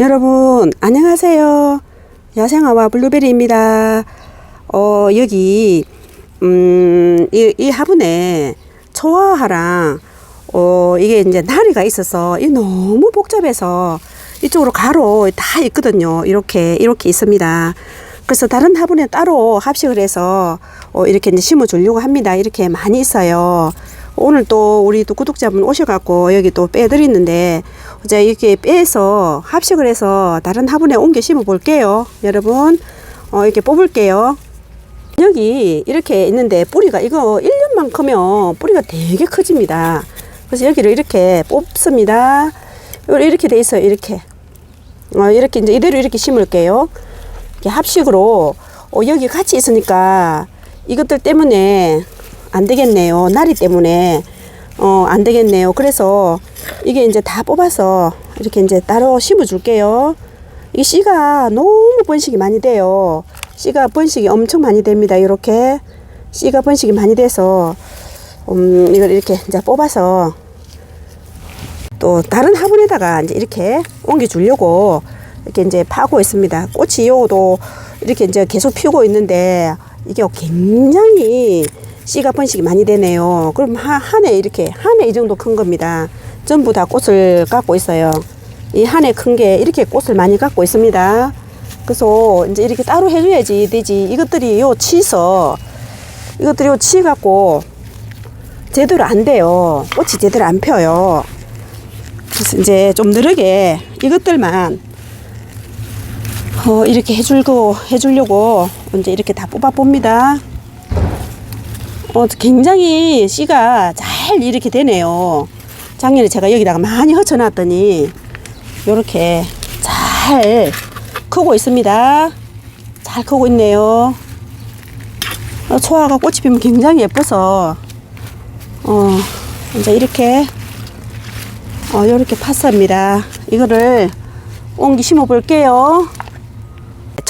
여러분 안녕하세요. 야생아와 블루베리입니다. 어 여기 음, 이, 이 화분에 초화하랑 어 이게 이제 나리가 있어서 이 너무 복잡해서 이쪽으로 가로 다 있거든요. 이렇게 이렇게 있습니다. 그래서 다른 화분에 따로 합식을 해서 어 이렇게 이제 심어 주려고 합니다. 이렇게 많이 있어요. 오늘 또 우리 또 구독자분 오셔갖고 여기 또 빼드리는데 이제 이렇게 빼서 합식을 해서 다른 화분에 옮겨 심어 볼게요. 여러분 어 이렇게 뽑을게요. 여기 이렇게 있는데 뿌리가 이거 1년만 크면 뿌리가 되게 커집니다. 그래서 여기를 이렇게 뽑습니다. 이렇게 돼 있어요. 이렇게. 어, 이렇게 이제 이대로 이렇게 심을게요. 이렇게 합식으로 어, 여기 같이 있으니까 이것들 때문에 안 되겠네요. 나리 때문에 어, 안 되겠네요. 그래서 이게 이제 다 뽑아서 이렇게 이제 따로 심어 줄게요. 이 씨가 너무 번식이 많이 돼요. 씨가 번식이 엄청 많이 됩니다. 이렇게 씨가 번식이 많이 돼서 음, 이걸 이렇게 이제 뽑아서 또 다른 화분에다가 이제 이렇게 옮겨 주려고 이렇게 이제 파고 있습니다. 꽃이 요도 이렇게 이제 계속 피우고 있는데 이게 굉장히 씨가 번식이 많이 되네요. 그럼 한 해 이렇게 한 해 이 정도 큰 겁니다. 전부 다 꽃을 갖고 있어요. 이 한 해 큰 게 이렇게 꽃을 많이 갖고 있습니다. 그래서 이제 이렇게 따로 해줘야지 되지. 이것들이 요 치서 이것들이 요 치 갖고 제대로 안 돼요. 꽃이 제대로 안 펴요. 그래서 이제 좀 느리게 이것들만 어, 이렇게 해줄고 해주려고 이제 이렇게 다 뽑아 봅니다. 어, 굉장히 씨가 잘 이렇게 되네요. 작년에 제가 여기다가 많이 허쳐놨더니 이렇게 잘 크고 있습니다. 잘 크고 있네요. 어, 초아가 꽃이 피면 굉장히 예뻐서 어, 이제 이렇게 어, 이렇게 팠습니다. 이거를 옮기 심어 볼게요.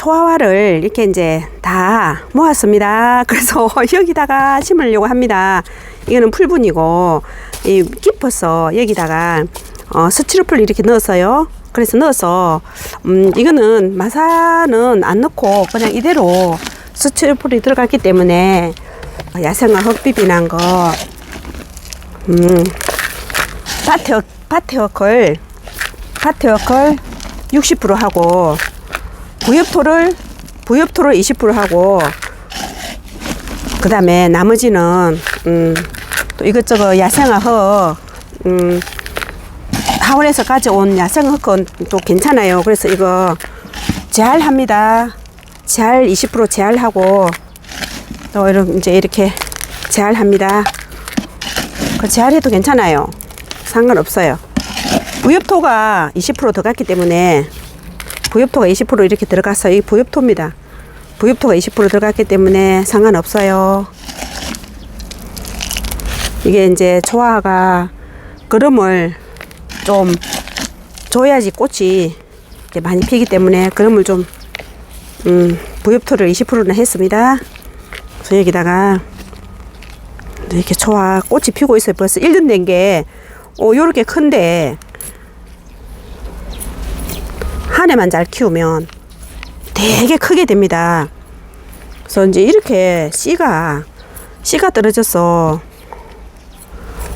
초화화를 이렇게 이제 다 모았습니다. 그래서 여기다가 심으려고 합니다. 이거는 풀분이고, 이 깊어서 여기다가 어, 스티로폴 이렇게 넣었어요. 그래서 넣어서, 음, 이거는 마사는 안 넣고 그냥 이대로 스티로폴이 들어갔기 때문에 야생화 흙비비 난 거, 음, 파테어, 파테어컬, 파테어컬 60% 하고, 부엽토를 부엽토를 20% 하고 그 다음에 나머지는 음, 또 이것저것 야생화 흙 음, 하원에서 가져온 야생 흙은 또 괜찮아요. 그래서 이거 재활합니다. 재활 20% 재활하고 또 이런 이제 이렇게 재활합니다. 그 재활해도 괜찮아요. 상관없어요. 부엽토가 20%더 갔기 때문에 부엽토가 20% 이렇게 들어가서 이 부엽토입니다. 부엽토가 20% 들어갔기 때문에 상관없어요. 이게 이제 초화가 그름을 좀 줘야지 꽃이 이제 많이 피기 때문에 그름을 좀 음, 부엽토를 20%나 했습니다. 그래서 여기다가 이렇게 초화 꽃이 피고 있어요. 벌써 1년 된 게, 오, 요렇게 큰데, 한 해만 잘 키우면 되게 크게 됩니다. 그래서 이제 이렇게 씨가 씨가 떨어져서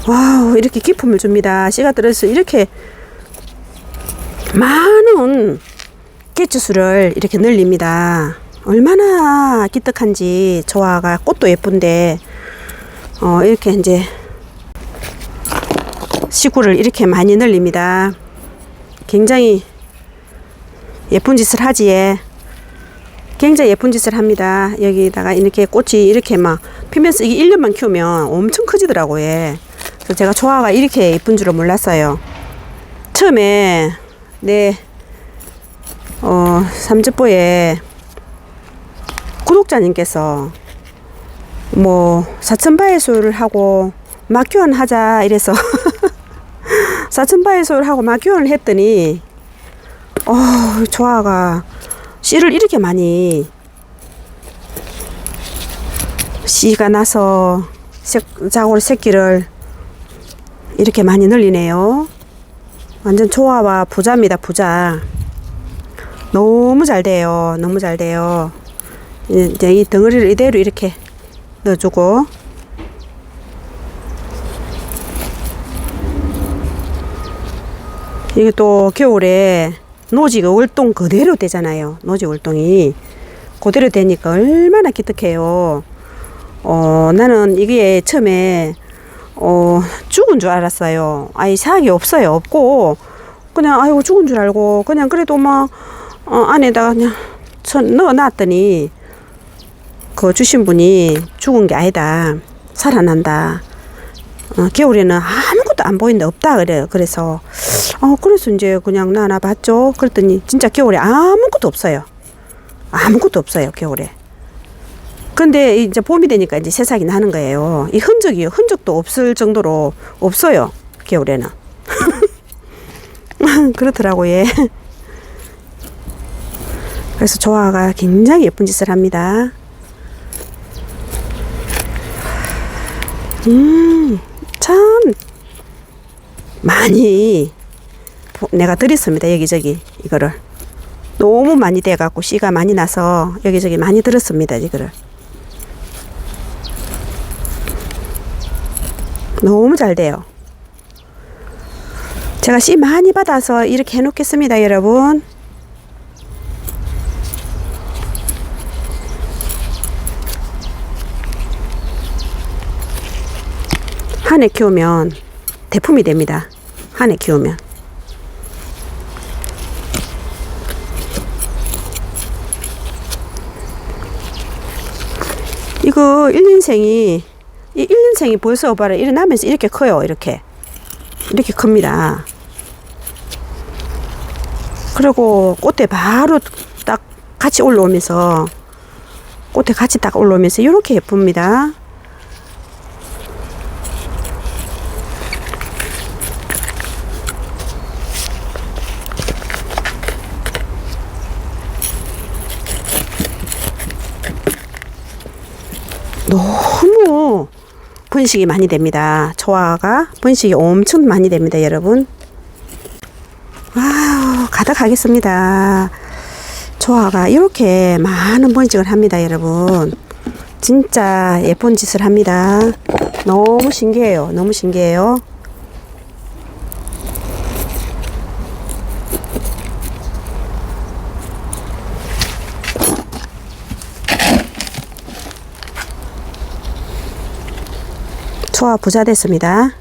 와우 이렇게 기품을 줍니다. 씨가 떨어져서 이렇게 많은 깨추수를 이렇게 늘립니다. 얼마나 기특한지 조화가 꽃도 예쁜데 어 이렇게 이제 시구를 이렇게 많이 늘립니다. 굉장히 예쁜 짓을 하지에 굉장히 예쁜 짓을 합니다. 여기다가 이렇게 꽃이 이렇게 막 피면서 이게 1년만 키우면 엄청 커지더라고요. 예. 그래서 제가 조화가 이렇게 예쁜 줄은 몰랐어요. 처음에 내 어, 삼주보에 구독자님께서 뭐 사천바이솔을 하고 막 교환 하자 이래서 사천바이솔 하고 막 교환을 했더니 어, 조아가 씨를 이렇게 많이 씨가 나서 색, 자골 새끼를 이렇게 많이 늘리네요. 완전 조아와 부자입니다, 부자. 너무 잘 돼요. 너무 잘 돼요. 이제 이 덩어리를 이대로 이렇게 넣어주고 이게 또 겨울에 노지가 월동 그대로 되잖아요. 노지 월동이 그대로 되니까 얼마나 기특해요. 어, 나는 이게 처음에 어, 죽은 줄 알았어요. 아이 사약이 없어요. 없고 그냥 아이고 죽은 줄 알고 그냥 그래도 막 어, 안에다가 그냥 천 넣어놨더니 그 주신 분이 죽은 게 아니다. 살아난다. 어, 겨울에는 아무것도 안 보인다 없다 그래요. 그래서 어 그래서 이제 그냥 나나 봤죠. 그랬더니 진짜 겨울에 아무것도 없어요. 아무것도 없어요 겨울에. 근데 이제 봄이 되니까 이제 새싹이 나는 거예요. 이 흔적이 흔적도 없을 정도로 없어요 겨울에는. 그렇더라고 예. 그래서 조화가 굉장히 예쁜 짓을 합니다. 음, 참 많이 보- 내가 드렸습니다 여기저기 이거를 너무 많이 돼갖고 씨가 많이 나서 여기저기 많이 들었습니다 이거를 너무 잘 돼요 제가 씨 많이 받아서 이렇게 해놓겠습니다 여러분 한 해 키우면 대품이 됩니다. 한 해 키우면. 이거 1년생이 이 1년생이 벌써 봐라 일어나면서 이렇게 커요. 이렇게. 이렇게 큽니다. 그리고 꽃에 바로 딱 같이 올라오면서 꽃에 같이 딱 올라오면서 이렇게 예쁩니다. 너무 번식이 많이 됩니다. 초화가 번식이 엄청 많이 됩니다, 여러분. 와우, 가득하겠습니다. 초화가 이렇게 많은 번식을 합니다, 여러분. 진짜 예쁜 짓을 합니다. 너무 신기해요. 너무 신기해요. 초화 부자 됐습니다.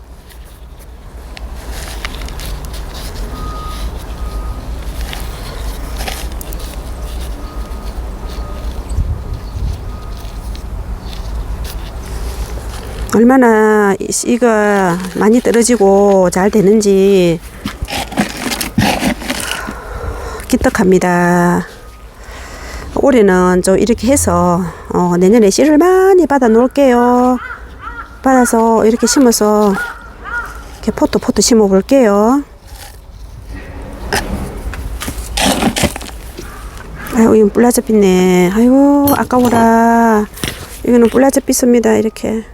얼마나 이 씨가 많이 떨어지고 잘 되는지 기특합니다. 올해는 좀 이렇게 해서 어, 내년에 씨를 많이 받아 놓을게요. 받아서 이렇게 심어서 이렇게 포트 포트 심어 볼게요. 아이고 이건 뿔라져 삐네. 아이고 아까워라. 이거는 뿔라져 삐습니다. 이렇게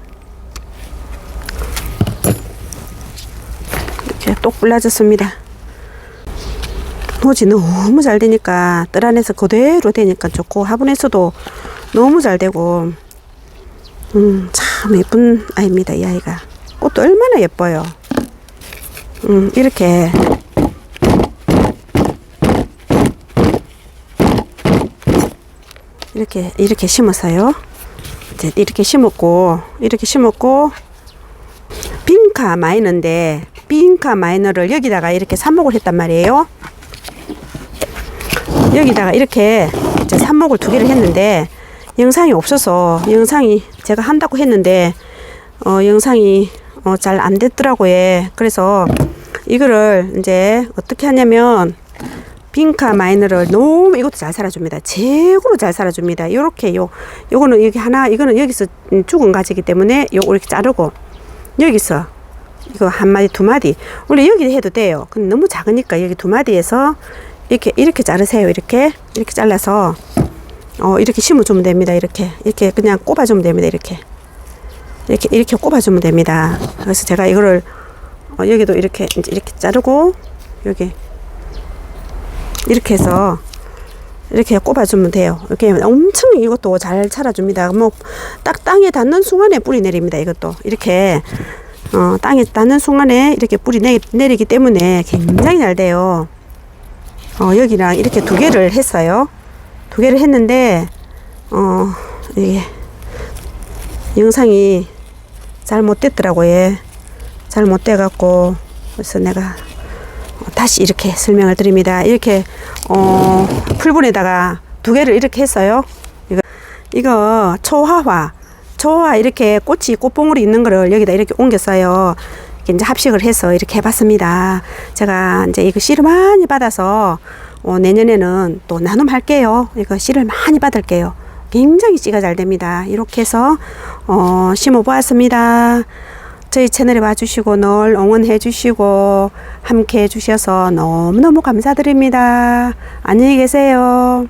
이렇게 똑 뿔라졌습니다. 노지 너무 잘 되니까 뜰 안에서 그대로 되니까 좋고 화분에서도 너무 잘 되고 음, 참 예쁜 아이입니다, 이 아이가. 꽃도 얼마나 예뻐요. 음, 이렇게. 이렇게, 이렇게 심었어요. 이제 이렇게 심었고, 이렇게 심었고, 빈카 마이너인데, 빈카 마이너를 여기다가 이렇게 삽목을 했단 말이에요. 여기다가 이렇게 이제 삽목을 두 개를 했는데, 영상이 없어서 영상이 제가 한다고 했는데 어 영상이 어 잘 안 됐더라고요. 그래서 이거를 이제 어떻게 하냐면 빈카 마이너를 너무 이것도 잘 살아줍니다. 최고로 잘 살아줍니다. 요렇게 요 요거는 여기 하나 이거는 여기서 죽은 가지기 때문에 요거 이렇게 자르고 여기서 이거 한 마디 두 마디 원래 여기 해도 돼요. 근데 너무 작으니까 여기 두 마디에서 이렇게 이렇게 자르세요. 이렇게 이렇게 잘라서 어, 이렇게 심어주면 됩니다. 이렇게. 이렇게 그냥 꼽아주면 됩니다. 이렇게. 이렇게, 이렇게 꼽아주면 됩니다. 그래서 제가 이거를, 어, 여기도 이렇게, 이렇게 자르고, 여기, 이렇게 해서, 이렇게 꼽아주면 돼요. 이렇게 엄청 이것도 잘 자라줍니다. 뭐 딱 땅에 닿는 순간에 뿌리 내립니다. 이것도 이렇게 어, 땅에 닿는 순간에 이렇게 뿌리 내, 내리기 때문에 굉장히 잘 돼요. 어, 여기랑 이렇게 두 개를 했어요. 두 개를 했는데 어, 이게 영상이 잘 못됐더라고요. 예. 잘 못돼갖고 그래서 내가 다시 이렇게 설명을 드립니다. 이렇게 어, 풀분에다가 두 개를 이렇게 했어요. 이거 이거 초화화 초화 이렇게 꽃이 꽃봉오리 있는 거를 여기다 이렇게 옮겼어요. 이제 합식을 해서 이렇게 해봤습니다. 제가 이제 이거 씨를 많이 받아서 어, 내년에는 또 나눔할게요. 이거 씨를 많이 받을게요. 굉장히 씨가 잘 됩니다. 이렇게 해서 어, 심어 보았습니다. 저희 채널에 와주시고 늘 응원해 주시고 함께 해 주셔서 너무너무 감사드립니다. 안녕히 계세요.